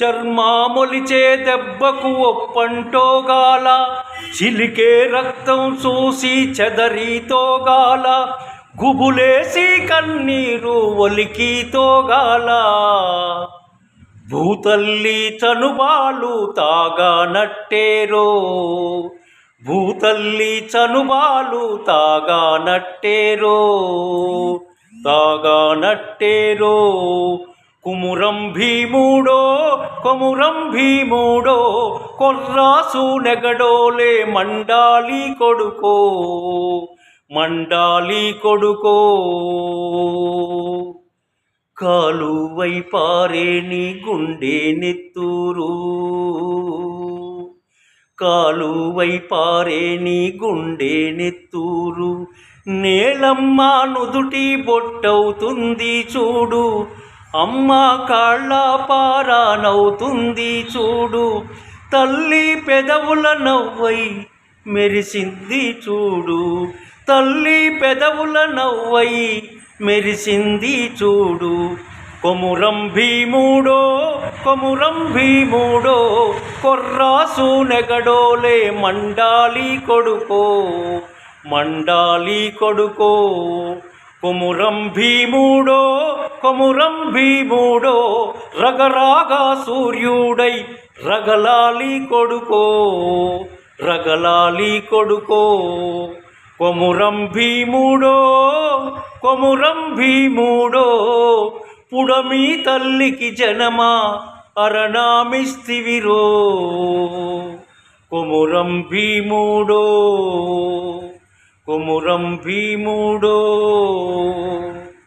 చర్మాములిచే దెబ్బకు ఒప్పంటోగాల చిలికే రక్తం చూసి చెదరీతోగాల గుబులేసి కన్నీరు ఒలికితోగాల భూతల్లి చనుబాలు తాగా నట్టేరో భూతల్లి చనుబాలు తాగా నట్టేరో తాగా నట్టేరో కుమురం భీముడో కొమురం భీముడో కొర్రాసు నెగడోలే మండాలి కొడుకో మండాలి కొడుకో. కాలువై పారేని గుండె నెత్తూరు కాలువై పారేని గుండె నెత్తూరు నేలమ్మ నుదుటి బొట్టవుతుంది చూడు అమ్మ కాళ్ళ పారానవుతుంది చూడు తల్లి పెదవుల నవ్వై మెరిసింది చూడు తల్లి పెదవుల నవ్వై మెరిసింది చూడు. కొమురం భీముడో కొమురం భీముడో కొర్రాసు నెగడోలే మండాలి కొడుకో మండాలి కొడుకో. కొమురం భీముడో కొమురం భీముడో రగరాగా సూర్యుడై రగలాలి కొడుకో రగలాలి కొడుకో. కొమురం భీముడో కొమురం భీముడో పుడమి తల్లికి జనమా అరణామిస్తివిరో. కొమురం భీముడో. కుమురం భీముడో.